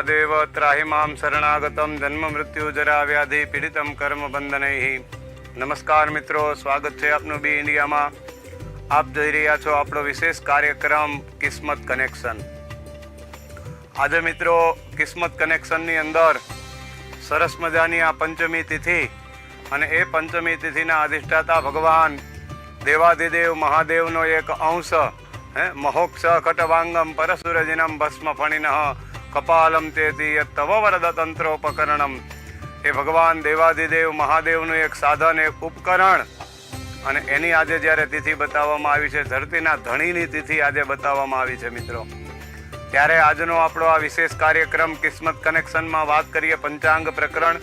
મૃત્યુંજય ત્રાહી ત્રાહિમામ શરણાગતમ જન્મ મૃત્યુ જરા વ્યાધિ પીડિતમ કર્મ બંધનૈ નમસ્કાર મિત્રો સ્વાગત છે આપનું બી ઇન્ડિયામાં આપ જોઈ રહ્યા છો આપણો વિશેષ કાર્યક્રમ કિસ્મત કનેક્શન આજે મિત્રો કિસ્મત કનેક્શનની અંદર સરસ મજાની આ પંચમી તિથિ અને એ પંચમી તિથિના અધિષ્ઠાતા ભગવાન દેવાધિદેવ મહાદેવનો એક અંશ હે મહોક્ષ કટવાંગમ પરસુરજિનમ ભસ્મ ફણિન કપાલમ યત તવ વરદ તંત્રોપકરણમ એ ભગવાન દેવાધિદેવ મહાદેવનું એક સાધન, એક ઉપકરણ, અને એની આજે જ્યારે તિથિ બતાવવામાં આવી છે, ધરતીના ધણીની તિથિ આજે બતાવવામાં આવી છે, મિત્રો. ત્યારે આજનો આપણો આ વિશેષ કાર્યક્રમ કિસ્મત કનેક્શનમાં વાત કરીએ, પંચાંગ પ્રકરણ.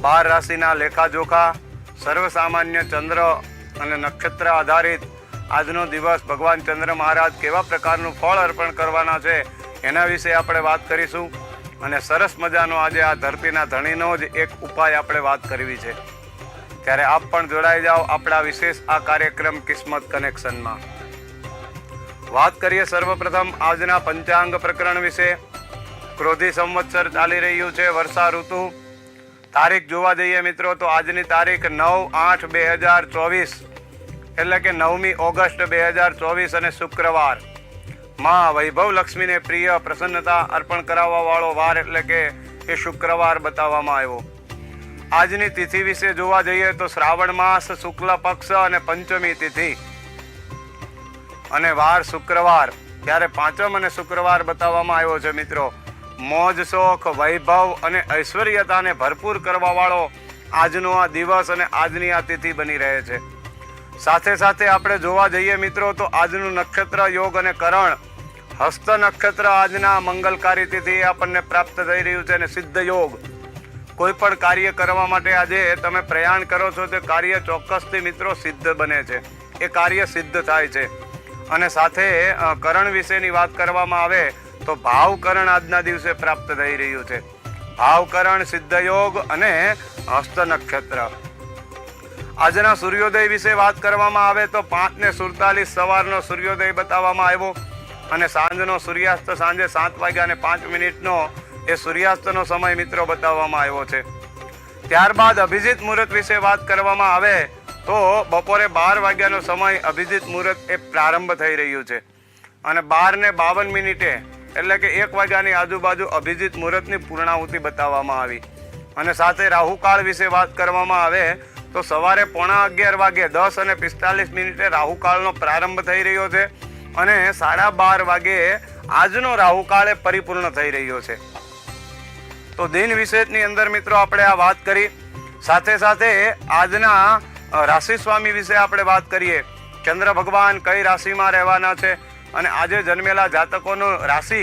બાર રાશિના લેખાજોખા, સર્વસામાન્ય ચંદ્ર અને નક્ષત્ર આધારિત આજનો દિવસ ભગવાન ચંદ્ર મહારાજ કેવા પ્રકારનું ફળ અર્પણ કરવાના છે એના વિશે આપણે વાત કરીશું અને સરસ મજાનો આજે આ ધરતીના ધણીનો જ એક ઉપાય આપણે વાત કરવી છે. ત્યારે આપ પણ જોડાઈ જાઓ આપણા વિશેષ આ કાર્યક્રમ કિસ્મત કનેક્શનમાં. વાત કરીએ સર્વપ્રથમ આજના પંચાંગ પ્રકરણ વિશે. ક્રોધી સંવત્સર ચાલી રહ્યું છે વર્ષા ઋતુ. તારીખ જોવા જઈએ મિત્રો તો આજની તારીખ નવ આઠ બે હજાર ચોવીસ. એટલે કે નવમી ઓગસ્ટ બે હજાર ચોવીસ અને શુક્રવાર. માં વૈભવ લક્ષ્મીને પ્રિય પ્રસન્નતા અર્પણ કરાવવા વાળો વાર એટલે કે એ શુક્રવાર બતાવવામાં આવ્યો. આજની તિથિ વિશે જોવા જઈએ તો શ્રાવણ માસ, શુક્લ પક્ષ અને પંચમી તિથિ. અને વાર શુક્રવાર. ત્યારે પાંચમ અને શુક્રવાર બતાવવામાં આવ્યો છે મિત્રો. મોજ, શોખ, વૈભવ અને ઐશ્વર્યતાને ભરપૂર કરવા વાળો આજનો આ દિવસ અને આજની આ તિથિ બની રહે છે. સાથે સાથે આપણે જોવા જઈએ મિત્રો તો આજનું નક્ષત્ર યોગ અને કરણ. હસ્ત નક્ષત્ર આજના મંગલકારી તિથિ આપણને પ્રાપ્ત થઈ રહ્યું છે અને સિદ્ધ યોગ. કોઈ પણ કાર્ય કરવા માટે આજે તમે પ્રયાણ કરો છો તે કાર્ય ચોક્કસથી મિત્રો સિદ્ધ બને છે. એ કાર્ય સિદ્ધ થાય છે. અને સાથે કરણ વિશેની વાત કરવામાં આવે તો ભાવકરણ આજના દિવસે પ્રાપ્ત થઈ રહ્યું છે. ભાવકરણ સિદ્ધ યોગ અને હસ્ત નક્ષત્ર. આજના સૂર્યોદય વિશે વાત કરવામાં આવે તો પાંચ ને સુડતાલીસ સવારનો સૂર્યોદય બતાવવામાં આવ્યો અને સાંજનો સૂર્યાસ્ત સાંજે સાત વાગ્યા અને પાંચ મિનિટનો એ સૂર્યાસ્તનો સમય મિત્રો બતાવવામાં આવ્યો છે. ત્યારબાદ અભિજીત મુહૂર્ત વિશે વાત કરવામાં આવે તો બપોરે બાર વાગ્યાનો સમય અભિજીત મુહૂર્ત એ પ્રારંભ થઈ રહ્યું છે. અને બાર ને બાવન મિનિટે એટલે કે એક વાગ્યાની આજુબાજુ અભિજીત મુહૂર્તની પૂર્ણાહુતિ બતાવવામાં આવી. અને સાથે રાહુકાળ વિશે વાત કરવામાં આવે તો સવારે પોણા અગિયાર વાગે દસ અને પિસ્તાલીસ મિનિટે રાહુકાળનો પ્રારંભ થઈ રહ્યો છે અને સાડા બાર વાગે આજનો રાહુકાળ એ પરિપૂર્ણ થઈ રહ્યો છે. તો દિન વિશેષની અંદર મિત્રો આપણે આ વાત કરી. સાથે સાથે આજના રાશિ સ્વામી વિશે આપણે વાત કરીએ. ચંદ્ર ભગવાન કઈ રાશિમાં રહેવાના છે અને આજે જન્મેલા જાતકોનો રાશિ.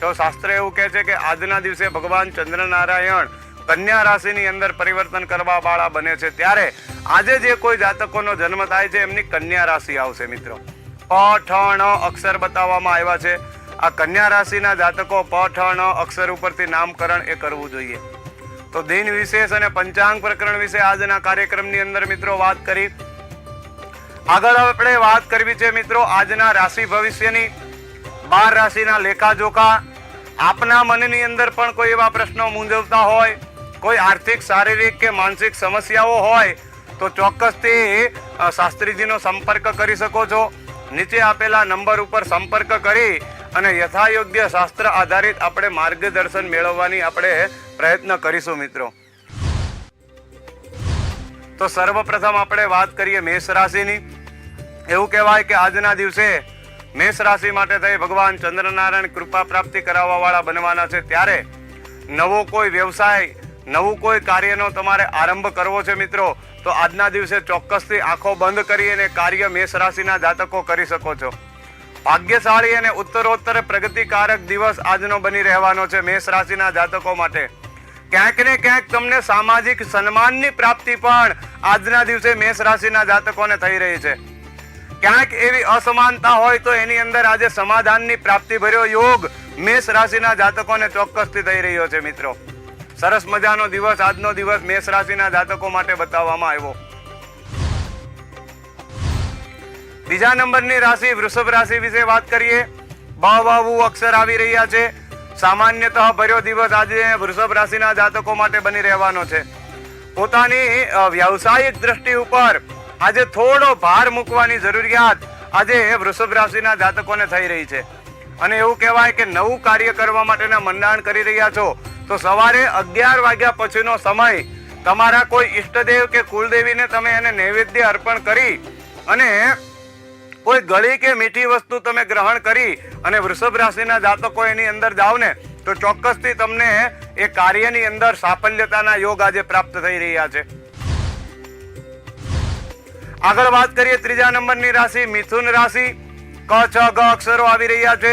તો શાસ્ત્ર એવું કહે છે કે આજના દિવસે ભગવાન ચંદ્રનારાયણ કન્યા રાશિની અંદર પરિવર્તન કરવા વાળા બને છે. ત્યારે આજે જે કોઈ જાતકોનો જન્મ થાય છે, એમની કન્યા રાશિ આવશે મિત્રો. પ ઠ ણ અક્ષર બતાવવામાં આવ્યા છે. આ કન્યા રાશિના જાતકો પ ઠ ણ અક્ષર ઉપરથી નામકરણ એ કરવું જોઈએ. તો દિન વિશેષ અને પંચાંગ પ્રકરણ વિશે આજના કાર્યક્રમની અંદર મિત્રો વાત કરી. આગળ આપણે વાત કરવી છે મિત્રો આજના રાશિ ભવિષ્યની. બાર રાશિના લેખાજોખા. આપના મનની અંદર પણ કોઈ એવા પ્રશ્નો મૂંઝવતા હોય કોઈ આર્થિક, શારીરિક કે માનસિક સમસ્યાઓ હોય તો ચોક્કસથી શાસ્ત્રીજીનો સંપર્ક કરી શકો છો. નીચે આપેલા નંબર ઉપર સંપર્ક કરી અને યથાયોગ્ય શાસ્ત્ર આધારિત આપણે માર્ગદર્શન મેળવવાની આપણે પ્રયત્ન કરીશું મિત્રો. તો સર્વપ્રથમ આપણે વાત કરીએ મેષ રાશિની. એવું કહેવાય કે આજના દિવસે મેષ રાશિ માટે થઈ ભગવાન ચંદ્રનારાયણ કૃપા પ્રાપ્તિ કરાવવા વાળા બનવાના છે. ત્યારે નવો કોઈ વ્યવસાય નવું કોઈ કાર્યનો તમારે આરંભ કરવો છે મિત્રો, તો આજના દિવસે ચોક્કસથી આંખો બંધ કરી અને કાર્ય મેષ રાશિના જાતકો કરી શકો છો. ભાગ્યશાળી અને ઉત્તરોત્તર પ્રગતિકારક દિવસ આજનો બની રહેવાનો છે મેષ રાશિના જાતકો માટે. ક્યાંક ને ક્યાંક તમને સામાજિક સન્માનની પ્રાપ્તિ પણ આજના દિવસે મેષ રાશિના જાતકોને થઈ રહી છે. ક્યાંક એવી અસમાનતા હોય તો એની અંદર આજે સમાધાનની પ્રાપ્તિ ભર્યો યોગ મેષ રાશિના જાતકોને ચોક્કસથી થઈ રહ્યો છે મિત્રો. સરસ મજાનો દિવસ આજનો દિવસ મેષ રાશિના જાતકો માટે બતાવવામાં આવ્યો. બીજા નંબરની રાશિ વૃષભ રાશિ વિશે વાત કરીએ. બ વ અક્ષર આવી રહ્યા છે. સામાન્યતઃ ભર્યો દિવસ આજે વૃષભ રાશિના જાતકો માટે બની રહેવાનો છે. પોતાની વ્યવસાયિક દ્રષ્ટિ ઉપર આજે થોડો ભાર મૂકવાની જરૂરિયાત આજે વૃષભ રાશિના જાતકોને થઈ રહી છે. અને એવું કહેવાય કે નવું કાર્ય કરવા માટેના મંડાણ કરી રહ્યા છો. તો સવારે અગિયાર વાગ્યા પછીનો સમય. તમારા કોઈ ઈષ્ટદેવ કે કુલદેવીને તમે એને નૈવેદ્ય અર્પણ કરી અને કોઈ ગળી કે મીઠી વસ્તુ તમે ગ્રહણ કરી અને વૃષભ રાશિના જાતકો એની અંદર જાઓ ને તો ચોક્કસથી તમને એ કાર્યની અંદર સાફલ્યતાના યોગ આજે પ્રાપ્ત થઈ રહ્યા છે. આગળ વાત કરીએ ત્રીજા નંબરની રાશિ, મિથુન રાશિ. ક છ ગ અક્ષરો આવી રહ્યા છે.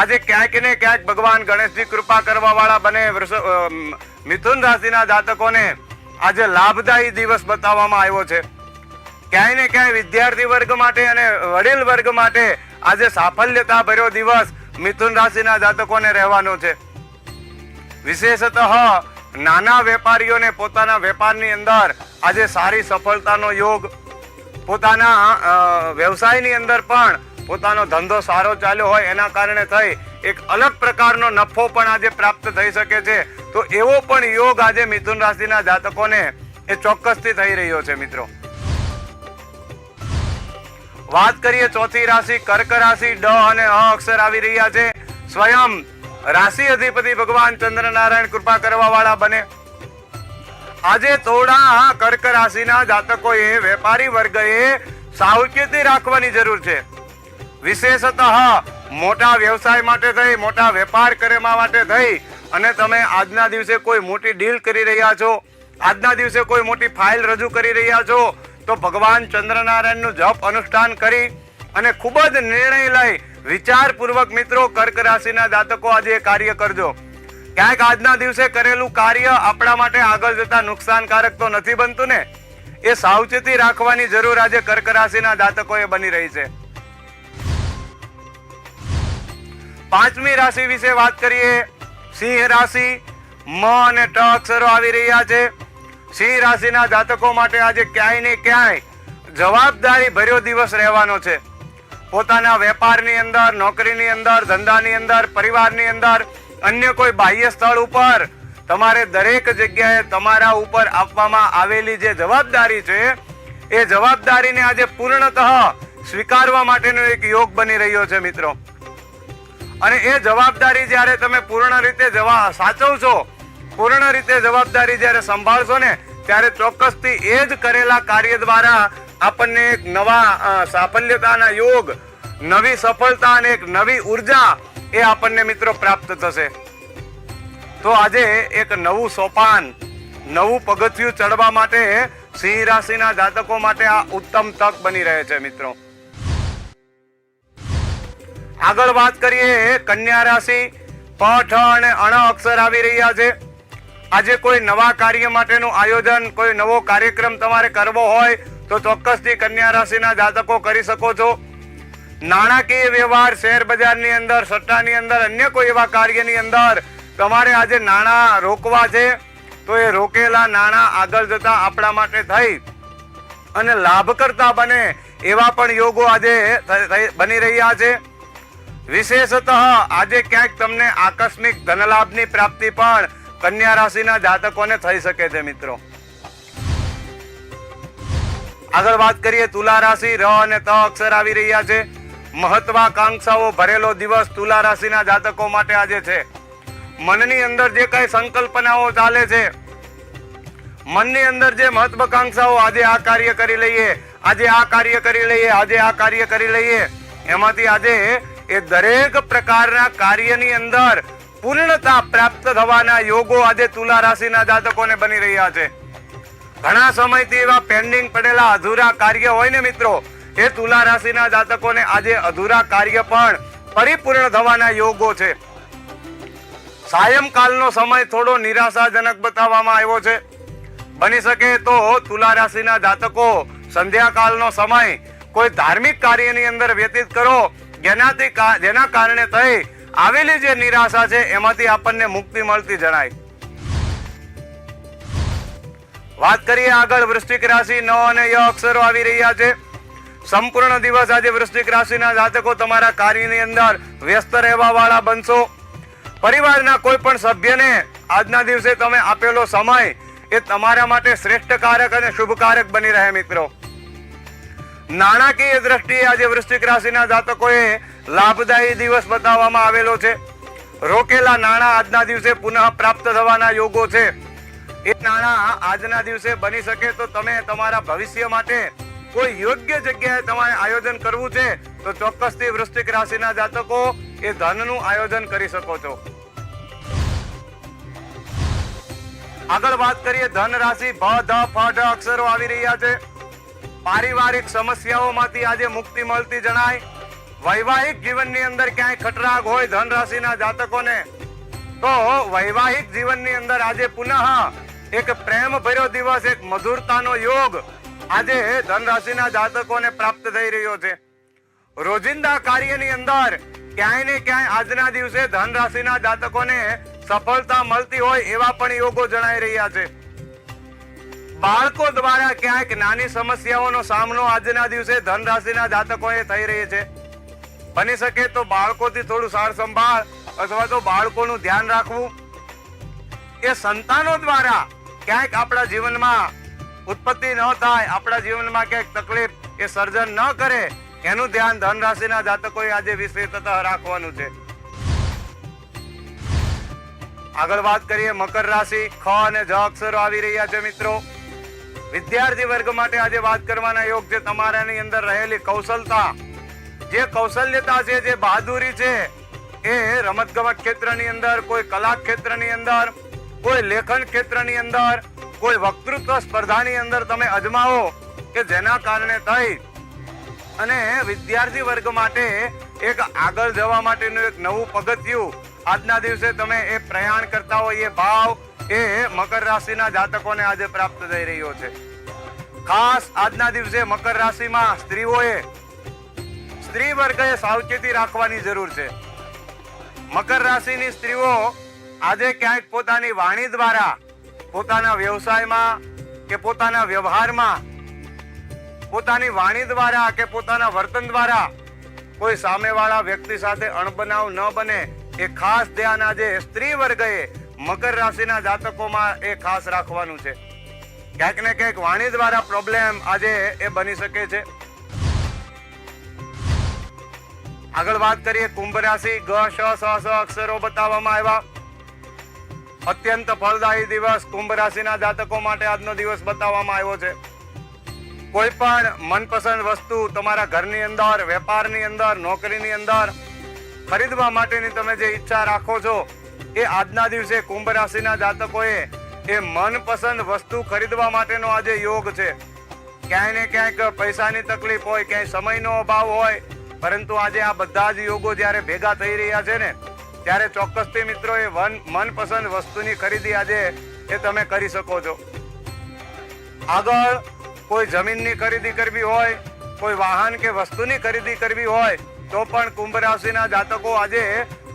આજે ક્યાંક ને ક્યાંક ભગવાન ગણેશજી કૃપા કરવા વાળા બને મિથુન રાશિના જાતકોને આજે લાભદાયી દિવસ બતાવવામાં આવ્યો છે. ક્યાંય ને ક્યાંય વિદ્યાર્થી વર્ગ માટે અને વડીલ વર્ગ માટે આજે સાફલ્યતા ભર્યો દિવસ મિથુન રાશિના જાતકોને રહેવાનો છે. વિશેષતઃ નાના વેપારીઓને પોતાના વેપારની અંદર આજે સારી સફળતાનો યોગ, પોતાના વ્યવસાયની અંદર પણ પોતાનો ધંધો સારો ચાલ્યો હોય એના કારણે થઈ, એક અલગ પ્રકારનો નફો પણ આજે પ્રાપ્ત થઈ શકે છે. તો એવો પણ યોગ આજે મિથુન રાશિના જાતકોને એ ચોક્કસથી થઈ રહ્યો છે મિત્રો. વાત કરીએ ચોથી રાશિ, કર્ક રાશિ, ડ અને અ અક્ષર આવી રહ્યા છે. સ્વયં રાશિ અધિપતિ ભગવાન ચંદ્રનારાયણ કૃપા કરવા વાળા બને. આજે થોડા કર્ક રાશિના જાતકોએ, વેપારી વર્ગએ સાવચેતી રાખવાની જરૂર છે. વિશેષતઃ મોટા વ્યવસાય માટે થઈ, મોટા વેપાર કરેવા માટે થઈ. અને તમે આજના દિવસે કોઈ મોટી ડીલ કરી રહ્યા છો, આજના દિવસે કોઈ મોટી ફાઇલ રજૂ કરી રહ્યા છો, તો ભગવાન ચંદ્રનારાયણનું જપ અનુષ્ઠાન કરી અને ખૂબ જ નિર્ણય લઈ, વિચારપૂર્વક મિત્રો, કર્ક રાશિના જાતકો આજે કાર્ય કરજો. ક્યાંક આજના દિવસે કરેલું કાર્ય આપણા માટે આગળ જતા નુકસાનકારક તો નથી બનતું ને? એ સાવચેતી રાખવાની જરૂર આજે કર્ક રાશિના જાતકોએ બની રહી છે. પાંચમી રાશિ વિશે વાત કરીએ. સિંહ રાશિ, મ અને ટ અક્ષરો આવી રહ્યા છે. સિંહ રાશિના જાતકો માટે આજે ક્યાંય ને ક્યાંય જવાબદારી ભર્યો દિવસ રહેવાનો છે. પોતાના વેપારની અંદર, નોકરીની અંદર, ધંધાની અંદર, પરિવારની અંદર, અન્ય કોઈ બાહ્ય સ્થળ ઉપર તમારે દરેક જગ્યાએ તમારા ઉપર આપવામાં આવેલી જે જવાબદારી છે, એ જવાબદારીને આજે પૂર્ણતઃ સ્વીકારવા માટેનો એક યોગ બની રહ્યો છે મિત્રો. અને એ જવાબદારી જ્યારે તમે પૂર્ણ રીતે જવા સાચવશો પૂર્ણ રીતે જવાબદારી જ્યારે સંભાળશો ને, ત્યારે ચોક્કસથી એ જ કરેલા કાર્ય દ્વારા આપણને એક નવા સાફલ્યતાના યોગ, નવી સફળતા અને એક નવી ઊર્જા એ આપણને મિત્રો પ્રાપ્ત થશે. તો આજે એક નવું સોપાન, નવું પગથિયું ચડવા માટે સિંહ રાશિના જાતકો માટે આ ઉત્તમ તક બની રહે છે મિત્રો. આગળ વાત કરીએ, કન્યા રાશિ, પઠ અને અણ અક્ષર આવી રહ્યા છે. આજે કોઈ નવા કાર્ય માટેનું આયોજન, કોઈ નવો કાર્યક્રમ તમારે કરવો હોય, તો ચોક્કસથી કન્યા રાશિના જાતકો કરી શકો છો. નાણાકીય વ્યવહાર, શેર બજારની અંદર, સટ્ટાની અંદર, અન્ય કોઈ એવા કાર્યની અંદર તમારે આજે નાણાં રોકવા છે, તો એ રોકેલા નાણાં આગળ જતા આપણા માટે થઈ. અને લાભ કરતા બને એવા પણ યોગો આજે બની રહ્યા છે. વિશેષતઃ આજે ક્યાંક તમને આકસ્મિક ધનલાભની પ્રાપ્તિ પણ કન્યા રાશિના જાતકોને થઈ શકે છે, મિત્રો. આગળ વાત કરીએ તુલા રાશિ, ર અને ત અક્ષર આવી રહ્યા છે. મહત્વાકાંક્ષાઓ ભરેલો દિવસ તુલા રાશિના જાતકો માટે આજે છે. મનની અંદર જે કઈ સંકલ્પનાઓ ચાલે છે, મનની અંદર જે મહત્વાકાંક્ષાઓ આજે આ કાર્ય કરી લઈએ, આજે આ કાર્ય કરી લઈએ, આજે આ કાર્ય કરી લઈએ, એમાંથી આજે એ દરેક પ્રકારના કાર્યની અંદર પૂર્ણતા પ્રાપ્ત થવાના યોગો આજે તુલા રાશિના જાતકોને બની રહ્યા છે. ઘણા સમયથી એવા પેન્ડિંગ પડેલા અધૂરા કાર્ય હોય ને મિત્રો, એ તુલા રાશિના જાતકોને આજે અધૂરા કાર્ય પણ પરિપૂર્ણ થવાના યોગો છે. સાયંકાલનો સમય થોડો નિરાશાજનક બતાવવામાં આવ્યો છે. બની શકે તો તુલા રાશિના જાતકો સંધ્યાકાળનો સમય કોઈ ધાર્મિક કાર્યની અંદર વ્યતીત કરો જેનાથી જેના કારણે થઈ આવેલી જે નિરાશા છે, એમાંથી આપણને મુક્તિ મળતી જણાય. વાત કરીએ આગળ, વૃશ્ચિક રાશિ ન અને ય અક્ષરો આવી રહ્યા છે. સંપૂર્ણ દિવસ આજે વૃશ્ચિક રાશિના જાતકો તમારા કાર્યની અંદર વ્યસ્ત રહેવા વાળા બનશો. પરિવારના કોઈ પણ સભ્યને આજના દિવસે તમે આપેલો સમય એ તમારા માટે શ્રેષ્ઠ કારક અને શુભકારક બની રહે મિત્રો. નાણાકીય દ્રષ્ટિએ આજે વૃશ્ચિક રાશિના જાતકોએ લાભદાયી દિવસ બતાવવામાં આવેલો છે. રોકેલા નાણાં આજના દિવસે પુનઃ પ્રાપ્ત થવાના યોગો છે. એ નાણાં આજના દિવસે બની શકે તો તમે તમારા ભવિષ્ય માટે કોઈ યોગ્ય જગ્યાએ તમારે આયોજન કરવું છે તો ચોક્કસથી વૃશ્ચિક રાશિના જાતકો એ ધનનું આયોજન કરી શકો છો. આગળ વાત કરીએ ધન રાશિ ભ, ધ, ફ અક્ષરો આવી રહ્યા છે. પારિવારિક સમસ્યાઓમાંથી આજે મુક્તિ મળતી જણાય. વૈવાહિક જીવનની અંદર ક્યાંય ખટરાગ હોય ધન રાશિના જાતકોને, તો વૈવાહિક જીવનની અંદર આજે પુનઃ એક પ્રેમ ભર્યો દિવસ, એક મધુરતાનો યોગ આજે ધન રાશિના જાતકોને પ્રાપ્ત થઈ રહ્યો છે. રોજિંદા કાર્યની અંદર ક્યાંય ને ક્યાંય આજના દિવસે ધન રાશિના જાતકોને સફળતા મળતી હોય એવા પણ યોગો જણાઈ રહ્યા છે. બાળકો દ્વારા ક્યાંક નાની સમસ્યાઓનો સામનો આજના દિવસે ધન રાશિના જાતકોએ થઈ રહી છે. બની શકે તો બાળકોથી થોડું સાર સંભાળ અથવા તો બાળકોનું ધ્યાન રાખવું. એ સંતાનો દ્વારા ક્યાંક આપણા જીવનમાં ઉત્પત્તિ ન થાય, આપણા જીવનમાં ક્યાંક તકલીફ એ સર્જન ન કરે, એનું ધ્યાન ધન રાશિના જાતકોએ આજે વિશેષ રાખવાનું છે. આગળ વાત કરીએ મકર રાશિ, ખ અને જ અક્ષરો આવી રહ્યા છે મિત્રો. વિદ્યાર્થી વર્ગ માટે આજે વાત કરવાના યોગ છે. તમારાની અંદર રહેલી કૌશલતા, જે કૌશલ્યતા છે, જે બહાદુરી છે, એ રમત ગમત ક્ષેત્રની અંદર, કોઈ કલા ક્ષેત્રની અંદર, કોઈ લેખન ક્ષેત્રની અંદર, કોઈ વક્તૃત્વ સ્પર્ધાની અંદર તમે અજમાવો કે જેના કારણે થઈ. અને વિદ્યાર્થી વર્ગ માટે એક આગળ જવા માટેનું એક નવું પગથિયું આજના દિવસે તમે એ પ્રયાણ કરતા હોય એ ભાવ એ મકર રાશિના જાતકોને આજે પ્રાપ્ત થઈ રહ્યો છે. ખાસ આજના દિવસે મકર રાશિમાં સ્ત્રીઓએ સ્ત્રી વર્ગએ સાવચેતી રાખવાની જરૂર છે. મકર રાશિની સ્ત્રીઓ આજે ક્યાંક પોતાની વાણી દ્વારા પોતાના વ્યવસાયમાં કે પોતાના વ્યવહારમાં પોતાની વાણી દ્વારા કે પોતાના વર્તન દ્વારા કોઈ સામેવાળા વ્યક્તિ સાથે અણબનાવ ન બને એ ખાસ ધ્યાન આજે સ્ત્રી વર્ગએ મકર રાશિના જાતકોમાં એ ખાસ રાખવાનું છે. ક્યાંક ને ક્યાંક વાણી દ્વારા પ્રોબ્લેમ આજે એ બની શકે છે. આગળ વાત કરીએ કુંભ રાશિ, ગ, શ, સ સ અક્ષરો બતાવવામાં આવ્યા. અત્યંત ફળદાયી દિવસ કુંભ રાશિના જાતકો માટે આજનો દિવસ બતાવવામાં આવ્યો છે. કોઈ પણ મનપસંદ વસ્તુ તમારા ઘરની અંદર, વેપારની અંદર, નોકરીની અંદર ખરીદવા માટેની તમે જે ઈચ્છા રાખો છો એ આજના દિવસે કુંભ રાશિના જાતકોએ એ મનપસંદ વસ્તુ ખરીદવા માટેનો આજે યોગ છે. ક્યાંય ને ક્યાંક પૈસાની તકલીફ હોય, ક્યાંય સમયનો અભાવ હોય, પરંતુ આજે આ બધા જ યોગો જ્યારે ભેગા થઈ રહ્યા છે ને, ત્યારે ચોક્કસથી મિત્રો એ મનપસંદ વસ્તુની ખરીદી આજે એ તમે કરી શકો છો. આગળ કોઈ જમીનની ખરીદી કરવી હોય, કોઈ વાહન કે વસ્તુની ખરીદી કરવી હોય, તો પણ કુંભ રાશિના જાતકો આજે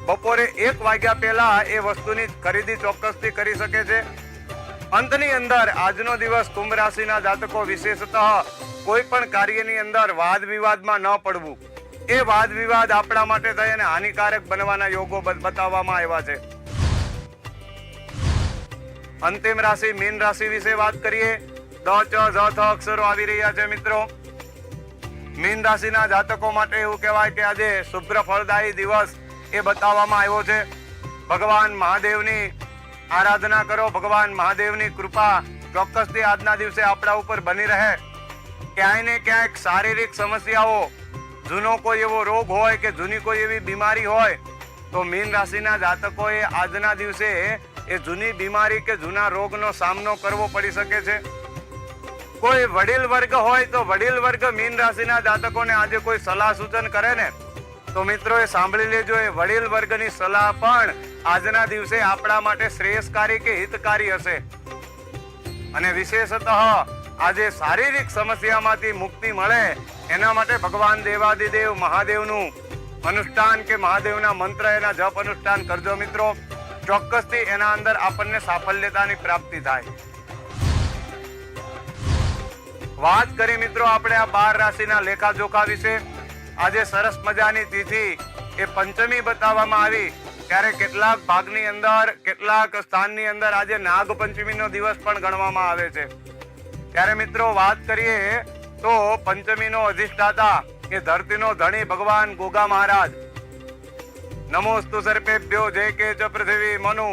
બપોરે એક વાગ્યા પહેલા એ વસ્તુની ખરીદી ચોક્કસથી કરી શકે છે. અંતની અંદર આજનો દિવસ કુંભ રાશિના જાતકો વિશેષતઃ કોઈ પણ કાર્યની અંદર વાદ વિવાદમાં ન પડવું. એ વાદ વિવાદ આપણા માટે થઈ અને હાનિકારક બનવાના યોગો બતાવવામાં આવ્યા છે. અંતિમ રાશિ, મીન રાશિ વિશે વાત કરીએ. દ, ચ, ઝ, થ અક્ષરો આવી રહ્યા છે મિત્રો. મીન રાશિના જાતકો માટે એવું કહેવાય કે આજે શુભ્ર ફળદાયી દિવસ એ બતાવવામાં આવ્યો છે. ભગવાન મહાદેવની આરાધના કરો. ભગવાન મહાદેવની કૃપા ચોક્કસથી આજના દિવસે આપણા ઉપર બની રહે. ક્યાંય ને ક્યાંક શારીરિક સમસ્યાઓ, જૂનો કોઈ એવો રોગ હોય કે જૂની કોઈ એવી બીમારી હોય, તો મીન રાશિના જાતકોએ આજના દિવસે એ જૂની બીમારી કે જૂના રોગનો સામનો કરવો પડી શકે છે. કોઈ વડીલ વર્ગ હોય તો વડીલ વર્ગ મીન રાશિના જાતકોને આજે કોઈ સલાહ સૂચન કરે ને તો મિત્રો, એ સાંભળી લેજો, એ વડીલ વર્ગની સલાહ પણ આજના દિવસે આપણા માટે શ્રેયસકારી કે હિતકારી હશે. અને વિશેષતઃ આજે શારીરિક સમસ્યામાંથી મુક્તિ મળે, એના માટે ભગવાન દેવાદિદેવ મહાદેવનું અનુષ્ઠાન કે મહાદેવના મંત્ર એના જપ અનુષ્ઠાન કરજો મિત્રો. ચોક્કસથી એના અંદર આપણને સાફલ્યતાની પ્રાપ્તિ થાય. વાત કરી મિત્રો આપણે આ બાર રાશિના લેખા જોખા વિશે. આજે સરસ મજાની તિથિ એ પંચમી બતાવવામાં આવી. ત્યારે કેટલાક ભાગની અંદર, કેટલાક સ્થાનની અંદર આજે નાગ પંચમીનો દિવસ પણ ગણવામાં આવે છે. ત્યારે મિત્રો વાત કરીએ તો પંચમીનો અધિષ્ઠાતા એ ધરતીનો ધણી ભગવાન ગોગા મહારાજ. નમોસ્તુ સર્પેભ્યો, જય કે ચ પૃથ્વી મનુ.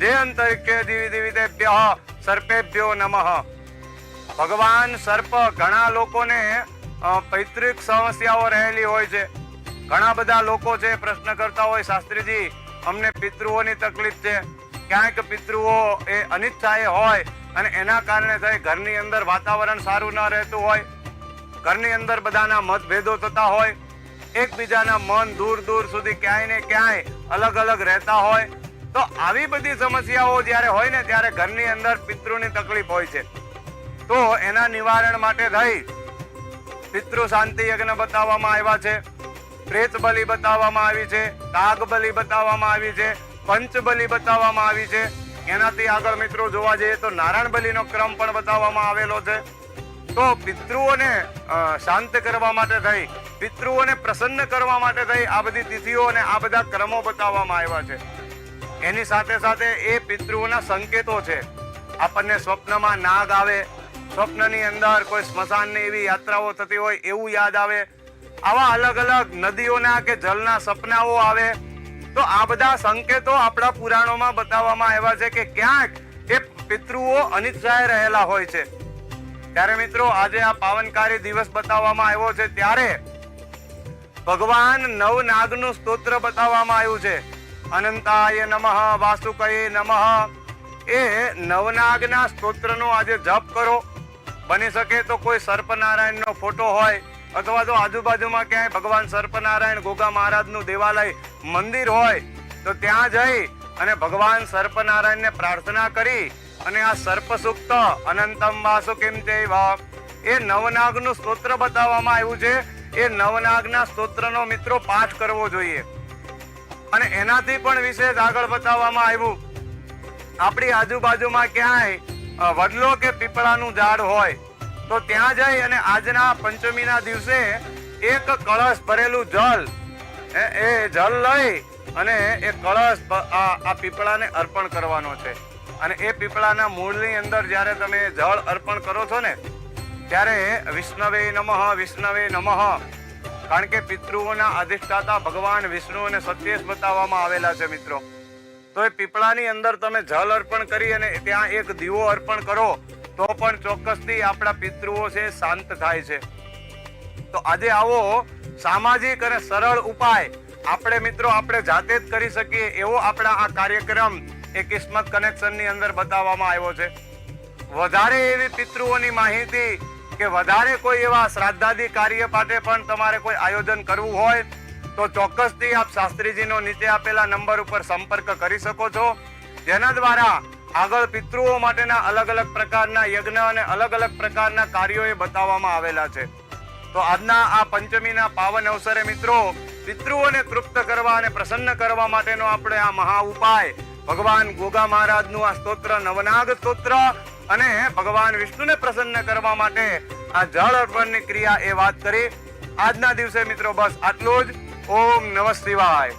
જે અંતરિક્ષે દિવી દિવિતેભ્ય સર્પેભ્યો નમઃ. ભગવાન સર્પ ઘણા લોકોને પૈતૃક સમસ્યાઓ રહેલી હોય છે. ઘણા બધા લોકો છે પ્રશ્ન કરતા હોય, શાસ્ત્રીજી, અમને પિતૃઓની તકલીફ છે. ક્યાંક પિતૃઓ એ અનિચ્છાએ હોય અને એના કારણે થઈ ઘરની અંદર વાતાવરણ સારું ન રહેતું હોય, ઘરની અંદર બધાના મતભેદો થતા હોય, એકબીજાના મન દૂર દૂર સુધી ક્યાંય ને ક્યાંય અલગ અલગ રહેતા હોય. તો આવી બધી સમસ્યાઓ જ્યારે હોય ને ત્યારે ઘરની અંદર પિતૃની તકલીફ હોય છે. તો એના નિવારણ માટે થઈ પિતૃ શાંતિ યજ્ઞ બતાવવામાં આવ્યા છે. પ્રેત બલિ બતાવવામાં આવી છે. કાગ બલિ બતાવવામાં આવી છે. પંચ બલિ બતાવવામાં આવી છે. એનાથી આગળ મિત્રો જોવા જઈએ તો નારાયણ બલિનો ક્રમ પણ બતાવવામાં આવેલો છે. તો પિતૃઓને શાંત કરવા માટે થઈ, પિતૃઓને પ્રસન્ન કરવા માટે થઈ આ બધી તિથિઓ અને આ બધા ક્રમો બતાવવામાં આવ્યા છે. એની સાથે સાથે એ પિતૃઓના સંકેતો છે. આપણને સ્વપ્નમાં નાગ આવે સ્વપ્નની અંદર કોઈ સ્મશાનની એવી યાત્રાઓ થતી હોય એવું યાદ આવે, આવા અલગ અલગ નદીઓના કે જલના સપનાઓ આવે, તો આ બધા સંકેતો આપણા પુરાણોમાં બતાવવામાં આવ્યા છે કે ક્યાંક એ પિતૃઓ અનિચ્છાએ રહેલા હોય છે. ત્યારે મિત્રો, આજે આ પાવનકારી દિવસ બતાવવામાં આવ્યો છે, ત્યારે ભગવાન નવનાગનું સ્તોત્ર બતાવવામાં આવ્યું છે. અનંતાય નમઃ, વાસુકય નમઃ. એ નવનાગના સ્તોત્રનો આજે જપ કરો. બની શકે તો કોઈ સર્પનારાયણનો ફોટો હોય અથવા તો આજુબાજુમાં ક્યાંય ભગવાન સર્પનારાયણ ગોગા મહારાજનું દેવાલય, મંદિર હોય, તો ત્યાં જઈ અને ભગવાન સર્પનારાયણને પ્રાર્થના કરી અને આ સર્પ સુક્ત અનંતમ વાસુકિમ તે એ નવનાગનું સ્તોત્ર બતાવવામાં આવ્યું છે. એ નવનાગના સ્તોત્રનો મિત્રો પાઠ કરવો જોઈએ. અને એનાથી પણ વિશેષ આગળ બતાવવામાં આવ્યું. આપણી આજુબાજુમાં ક્યાંય વડલો કે પીપળાનું ઝાડ હોય, તો ત્યાં જઈ અને આજના પંચમીના દિવસે એક કળશ ભરેલું જળ એ જલ લઈ અને એ કળશ આ પીપળાને અર્પણ કરવાનો છે. અને એ પીપળાના મૂળની અંદર જ્યારે તમે જળ અર્પણ કરો છો ને, ત્યારે વિષ્ણવે નમઃ વિષ્ણવે નમઃ, કારણ કે પિતૃઓના અધિષ્ઠાતા ભગવાન વિષ્ણુ અને સત્યેશ બતાવવામાં આવેલા છે મિત્રો. તો એ પીપળાની અંદર તમે જલ અર્પણ કરી અને ત્યાં એક દીવો અર્પણ કરો, તો પણ ચોક્કસથી આપણા પિતૃઓ છે શાંત થાય છે. તો આજે આવો સામાજિક અને સરળ ઉપાય આપણે મિત્રો આપણે જાતે જ કરી શકીએ એવો આપણા આ કાર્યક્રમ એ કિસ્મત કનેક્શનની અંદર બતાવવામાં આવ્યો છે. વધારે એવી પિતૃઓની માહિતી કે વધારે કોઈ એવા શ્રાદ્ધાદી કાર્ય માટે પણ તમારે કોઈ આયોજન કરવું હોય તો ચોક્કસથી આપ શાસ્ત્રીજીનો નીચે આપેલા નંબર ઉપર સંપર્ક કરી શકો છો. જેના દ્વારા આગળ પિતૃઓ માટેના અલગ અલગ પ્રકારના યજ્ઞ અને અલગ અલગ પ્રકારના કાર્યો એ બતાવવામાં આવેલા છે. તો આજના આ પંચમીના પાવન અવસરે મિત્રો, પિતૃઓને તૃપ્ત કરવા અને પ્રસન્ન કરવા માટેનો આપણે આ મહા ઉપાય, ભગવાન ગોગા મહારાજનું આ સ્તોત્ર, નવનાગ સ્તોત્ર અને ભગવાન વિષ્ણુને પ્રસન્ન કરવા માટે આ જળ અર્પણની ક્રિયા એ વાત કરી. આજના દિવસે મિત્રો બસ આટલું જ. ઓમ નમઃ શિવાય.